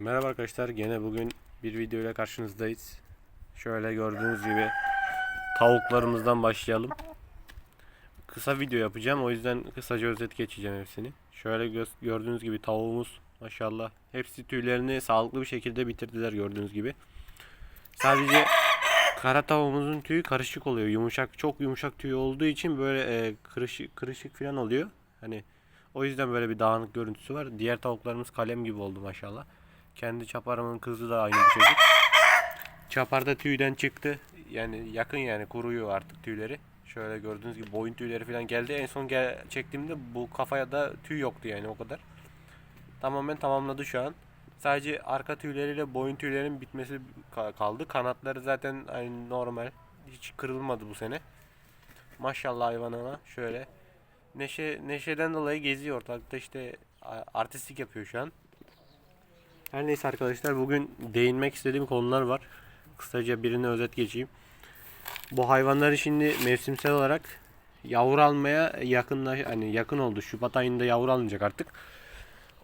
Merhaba arkadaşlar gene bugün bir video ile karşınızdayız. Şöyle gördüğünüz gibi tavuklarımızdan başlayalım. Kısa video yapacağım o yüzden kısaca özet geçeceğim hepsini. Şöyle gö- gördüğünüz gibi tavuğumuz maşallah hepsi tüylerini sağlıklı bir şekilde bitirdiler gördüğünüz gibi. Sadece kara tavuğumuzun tüyü karışık oluyor. Yumuşak çok yumuşak tüy olduğu için böyle e, kırışık kırışık falan oluyor. Hani o yüzden böyle bir dağınık görüntüsü var. Diğer tavuklarımız kalem gibi oldu maşallah. Kendi çaparımın kızı da aynı bu şekilde. Çaparda tüyden çıktı. Yani yakın yani kuruyor artık tüyleri. Şöyle gördüğünüz gibi boyun tüyleri falan geldi. En son gel çektiğimde bu kafaya da tüy yoktu yani o kadar. Tamamen tamamladı şu an. Sadece arka tüyleriyle boyun tüylerinin bitmesi ka- kaldı. Kanatları zaten aynı normal. Hiç kırılmadı bu sene. Maşallah hayvanına şöyle. Neşe neşeden dolayı geziyor ortalıkta işte a- artistlik yapıyor şu an. Her neyse arkadaşlar bugün değinmek istediğim konular var. Kısaca birine özet geçeyim. Bu hayvanları şimdi mevsimsel olarak yavru almaya yakınla hani yakın oldu. Şubat ayında yavru alınacak artık.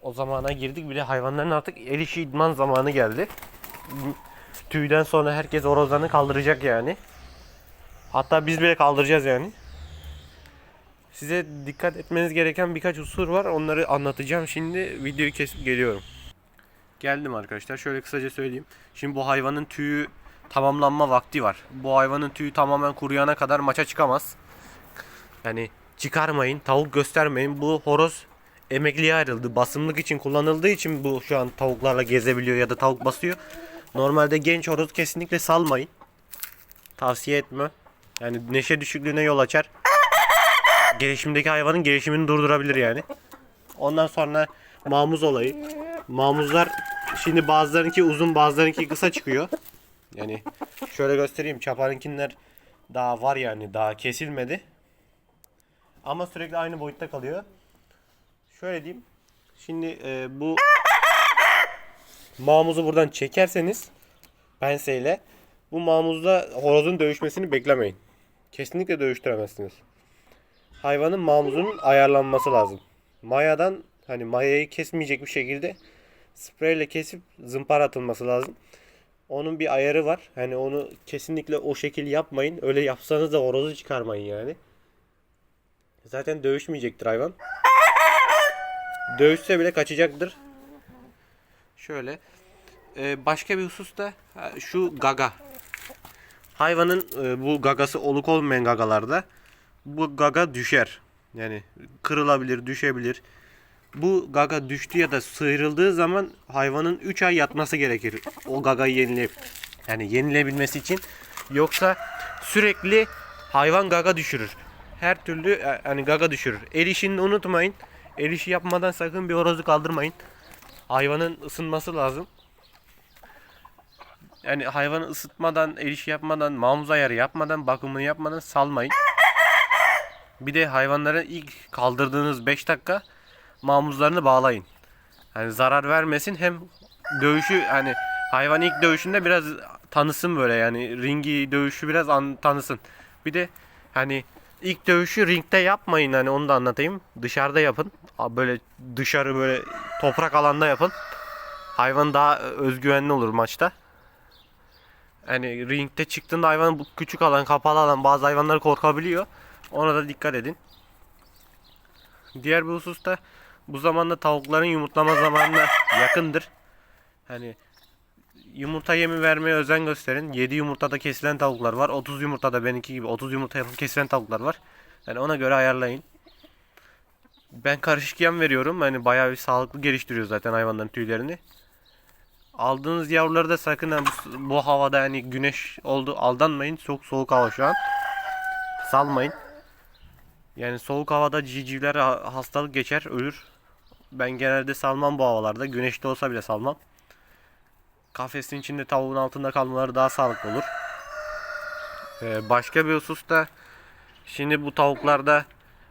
O zamana girdik bile hayvanların artık el işi idman zamanı geldi. Tüyden sonra herkes orozanı kaldıracak yani. Hatta biz bile kaldıracağız yani. Size dikkat etmeniz gereken birkaç usul var. Onları anlatacağım. Şimdi videoyu kesip geliyorum. Geldim arkadaşlar. Şöyle kısaca söyleyeyim. Şimdi bu hayvanın tüyü tamamlanma vakti var. Bu hayvanın tüyü tamamen kuruyana kadar maça çıkamaz. Yani çıkarmayın, tavuk göstermeyin. Bu horoz emekliye ayrıldı. Basımlık için kullanıldığı için bu şu an tavuklarla gezebiliyor ya da tavuk basıyor. Normalde genç horoz kesinlikle salmayın. Tavsiye etme. Yani neşe düşüklüğüne yol açar. Gelişimdeki hayvanın gelişimini durdurabilir yani. Ondan sonra mamuz olayı. Mamuzlar şimdi bazılarınki uzun bazılarınki kısa çıkıyor. Yani şöyle göstereyim. Çaparınkinler daha var yani daha kesilmedi. Ama sürekli aynı boyutta kalıyor. Şöyle diyeyim. Şimdi e, bu mamuzu buradan çekerseniz penseyle bu mamuzla horozun dövüşmesini beklemeyin. Kesinlikle dövüştüremezsiniz. Hayvanın mamuzunun ayarlanması lazım. Mayadan hani mayayı kesmeyecek bir şekilde spreyle kesip zımpara atılması lazım. Onun bir ayarı var. Hani onu kesinlikle o şekil yapmayın. Öyle yapsanız da horozu çıkarmayın yani. Zaten dövüşmeyecektir hayvan. Dövüşse bile kaçacaktır. Şöyle. Ee, başka bir husus da şu gaga. Hayvanın e, bu gagası oluk olmayan gagalarda bu gaga düşer. Yani kırılabilir, düşebilir. Bu gaga düştü ya da sıyrıldığı zaman hayvanın 3 ay yatması gerekir. O gagayı yenileyip yani yenilebilmesi için. Yoksa sürekli hayvan gaga düşürür. Her türlü e, hani gaga düşürür. El işini unutmayın. El işi yapmadan sakın bir horozu kaldırmayın. Hayvanın ısınması lazım. Yani hayvanı ısıtmadan, el işi yapmadan, mamuz ayarı yapmadan, bakımını yapmadan salmayın. Bir de hayvanların ilk kaldırdığınız 5 dakika mamuzlarını bağlayın. Hani zarar vermesin hem dövüşü hani hayvan ilk dövüşünde biraz tanısın böyle yani ringi dövüşü biraz an, tanısın. Bir de hani ilk dövüşü ringde yapmayın hani onu da anlatayım. Dışarıda yapın. Böyle dışarı böyle toprak alanda yapın. Hayvan daha özgüvenli olur maçta. Hani ringde çıktığında hayvan küçük alan, kapalı alan bazı hayvanlar korkabiliyor. Ona da dikkat edin. Diğer bir husus da bu zamanda tavukların yumurtlama zamanına yakındır. Hani yumurta yemi vermeye özen gösterin. 7 yumurtada kesilen tavuklar var. 30 yumurtada benimki gibi 30 yumurta yapıp kesilen tavuklar var. Yani ona göre ayarlayın. Ben karışık yem veriyorum. Hani bayağı bir sağlıklı geliştiriyor zaten hayvanların tüylerini. Aldığınız yavruları da sakın bu, bu havada yani güneş oldu aldanmayın. Çok soğuk hava şu an. Salmayın. Yani soğuk havada civcivler ha- hastalık geçer, ölür. Ben genelde salmam bu havalarda. Güneşte olsa bile salmam. Kafesin içinde tavuğun altında kalmaları daha sağlıklı olur. Ee, başka bir husus da şimdi bu tavuklarda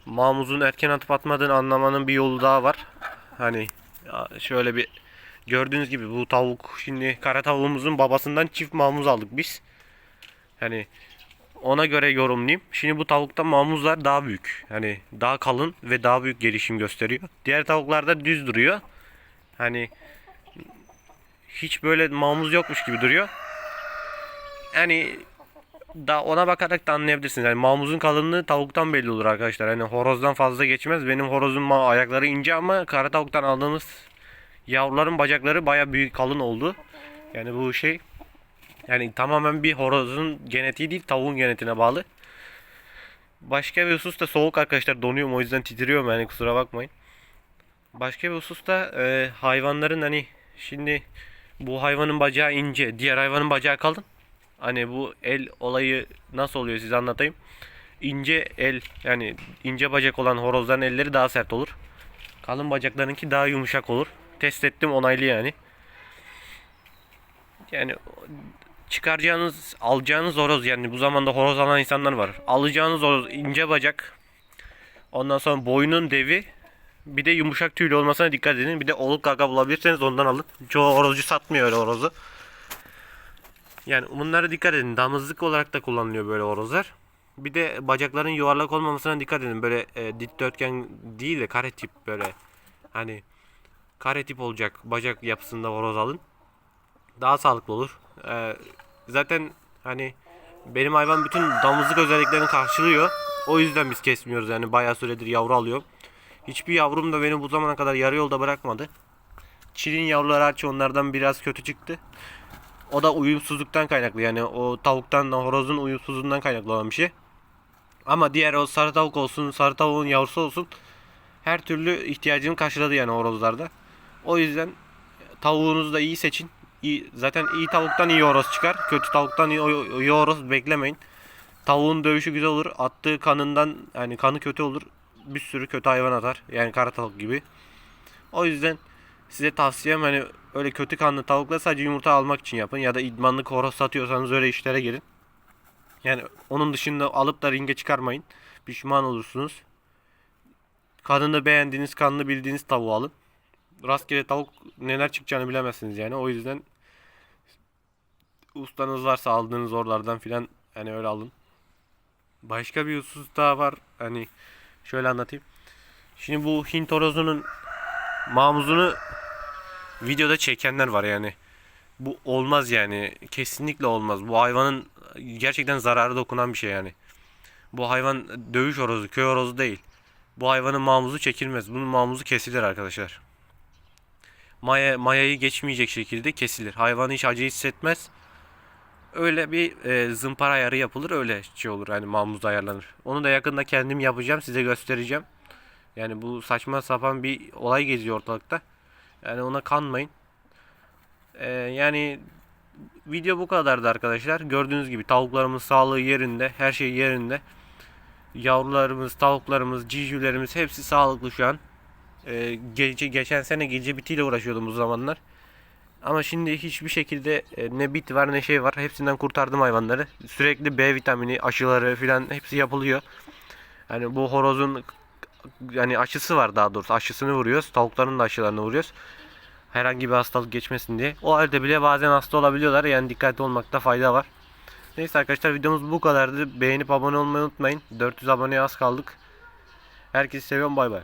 mamuzun erken atıp atmadığını anlamanın bir yolu daha var. Hani şöyle bir gördüğünüz gibi bu tavuk şimdi kara tavuğumuzun babasından çift mamuz aldık biz. Hani ona göre yorumlayayım. Şimdi bu tavukta mamuzlar daha büyük. Hani daha kalın ve daha büyük gelişim gösteriyor. Diğer tavuklarda düz duruyor. Hani hiç böyle mamuz yokmuş gibi duruyor. Yani da ona bakarak da anlayabilirsiniz. Yani mamuzun kalınlığı tavuktan belli olur arkadaşlar. Yani horozdan fazla geçmez. Benim horozun ayakları ince ama kara tavuktan aldığımız yavruların bacakları baya büyük kalın oldu. Yani bu şey yani tamamen bir horozun genetiği değil tavuğun genetiğine bağlı. Başka bir husus da soğuk arkadaşlar donuyorum o yüzden titriyorum yani kusura bakmayın. Başka bir husus da e, hayvanların hani şimdi bu hayvanın bacağı ince, diğer hayvanın bacağı kalın. Hani bu el olayı nasıl oluyor size anlatayım. İnce el yani ince bacak olan horozların elleri daha sert olur. Kalın bacaklarınki daha yumuşak olur. Test ettim onaylı yani. Yani çıkaracağınız, alacağınız horoz yani bu zamanda horoz alan insanlar var. Alacağınız horoz ince bacak. Ondan sonra boynun devi. Bir de yumuşak tüylü olmasına dikkat edin. Bir de oluk kaka bulabilirseniz ondan alın. Çoğu horozcu satmıyor öyle horozu. Yani bunlara dikkat edin. Damızlık olarak da kullanılıyor böyle horozlar. Bir de bacakların yuvarlak olmamasına dikkat edin. Böyle e, dikdörtgen değil de kare tip böyle. Hani kare tip olacak bacak yapısında horoz alın. Daha sağlıklı olur. Ee, zaten hani benim hayvan bütün damızlık özelliklerini karşılıyor. O yüzden biz kesmiyoruz yani bayağı süredir yavru alıyor. Hiçbir yavrum da beni bu zamana kadar yarı yolda bırakmadı. Çilin yavruları hariç onlardan biraz kötü çıktı. O da uyumsuzluktan kaynaklı yani o tavuktan horozun uyumsuzluğundan kaynaklı olan bir şey. Ama diğer o sarı tavuk olsun, sarı tavuğun yavrusu olsun her türlü ihtiyacını karşıladı yani horozlarda. O yüzden tavuğunuzu da iyi seçin. Zaten iyi tavuktan iyi horoz çıkar. Kötü tavuktan iyi, iyi horoz beklemeyin. Tavuğun dövüşü güzel olur. Attığı kanından yani kanı kötü olur. Bir sürü kötü hayvan atar. Yani kara tavuk gibi. O yüzden size tavsiyem hani öyle kötü kanlı tavukla sadece yumurta almak için yapın. Ya da idmanlık horoz satıyorsanız öyle işlere girin. Yani onun dışında alıp da ringe çıkarmayın. Pişman olursunuz. Kanını beğendiğiniz, kanını bildiğiniz tavuğu alın. Rastgele tavuk neler çıkacağını bilemezsiniz yani. O yüzden ustanız varsa aldığınız oralardan filan hani öyle alın. Başka bir husus daha var. Hani şöyle anlatayım. Şimdi bu Hint horozunun mamuzunu videoda çekenler var yani. Bu olmaz yani. Kesinlikle olmaz. Bu hayvanın gerçekten zararı dokunan bir şey yani. Bu hayvan dövüş horozu, köy horozu değil. Bu hayvanın mamuzu çekilmez. Bunun mamuzu kesilir arkadaşlar. Maya, mayayı geçmeyecek şekilde kesilir. Hayvan hiç acı hissetmez. Öyle bir e, zımpara ayarı yapılır. Öyle şey olur. Hani mamuz ayarlanır. Onu da yakında kendim yapacağım. Size göstereceğim. Yani bu saçma sapan bir olay geziyor ortalıkta. Yani ona kanmayın. E, yani video bu kadardı arkadaşlar. Gördüğünüz gibi tavuklarımız sağlığı yerinde. Her şey yerinde. Yavrularımız, tavuklarımız, civcivlerimiz hepsi sağlıklı şu an. Ee, gece, geçen sene gece bitiyle uğraşıyordum bu zamanlar. Ama şimdi hiçbir şekilde e, ne bit var ne şey var. Hepsinden kurtardım hayvanları. Sürekli B vitamini aşıları filan hepsi yapılıyor. Yani bu horozun yani aşısı var daha doğrusu. Aşısını vuruyoruz. Tavukların da aşılarını vuruyoruz. Herhangi bir hastalık geçmesin diye. O halde bile bazen hasta olabiliyorlar. Yani dikkatli olmakta fayda var. Neyse arkadaşlar videomuz bu kadardı. Beğenip abone olmayı unutmayın. 400 aboneye az kaldık. Herkesi seviyorum bay bay.